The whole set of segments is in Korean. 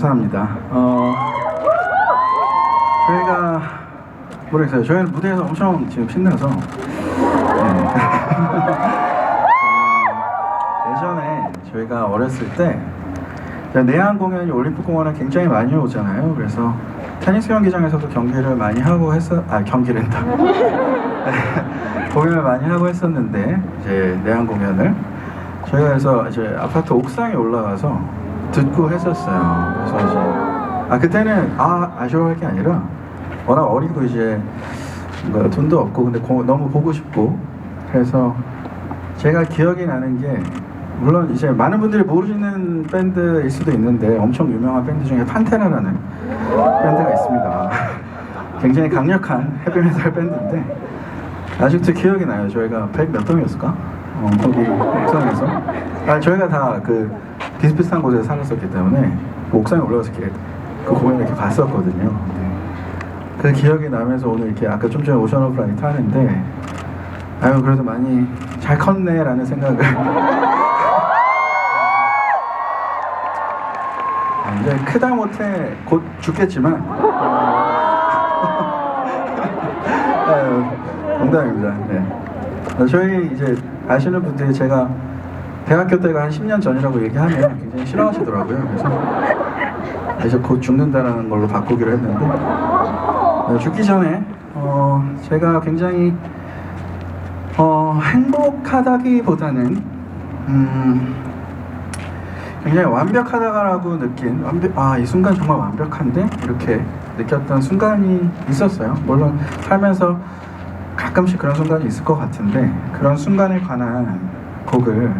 감사합니다. 어, 저희가 모르겠어요. 저희는 무대에서 엄청 지금 신나서 네. 어, 예전에 저희가 어렸을 때 내한 공연이 올림픽 공원에 굉장히 많이 오잖아요. 그래서 테니스 경기장에서도 경기를 많이 하고 했어 아 경기를 했다. 공연을 많이 하고 했었는데 이제 내한 공연을 저희가 그래서 이제 아파트 옥상에 올라가서 듣고 했었어요. 그래서 이제 아 그때는 아 아쉬워할 게 아니라 워낙 어리고 이제 뭔가 돈도 없고 근데 고- 너무 보고 싶고 그래서 제가 기억이 나는 게 물론 이제 많은 분들이 모르시는 밴드일 수도 있는데 엄청 유명한 밴드 중에 판테라라는 밴드가 있습니다. 굉장히 강력한 헤비메탈 밴드인데 아직도 기억이 나요. 저희가 100몇 동이었을까? 어, 거기 옥상에서 아 저희가 다 그 비슷비슷한 곳에 살았었기 때문에 그 옥상에 올라가서 이렇게 그 공연을 이렇게 봤었거든요. 네. 그 기억이 나면서 오늘 이렇게 아까 좀 전에 오션 오브 라이트 하는데 아유 그래도 많이 잘 컸네라는 생각을 아, 이제 크다 못해 곧 죽겠지만 아유, 농담입니다. 네. 어, 저희 이제 아시는 분들이 제가 대학교 때가 한 10년 전이라고 얘기하면 굉장히 싫어하시더라고요. 그래서 이제 곧 죽는다라는 걸로 바꾸기로 했는데 어, 죽기 전에 어, 제가 굉장히 어, 행복하다기보다는 음, 굉장히 완벽하다라고 느낀 완벽 아이 순간 정말 완벽한데 이렇게 느꼈던 순간이 있었어요. 물론 살면서 가끔씩 그런 순간이 있을 것 같은데 그런 순간에 관한 곡을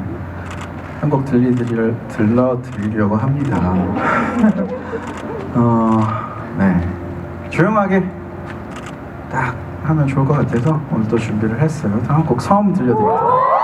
한 곡 들리드릴 들려드리려고 합니다. 어, 네 조용하게 딱 하면 좋을 것 같아서 오늘 또 준비를 했어요. 다음 곡 처음 들려드릴게요.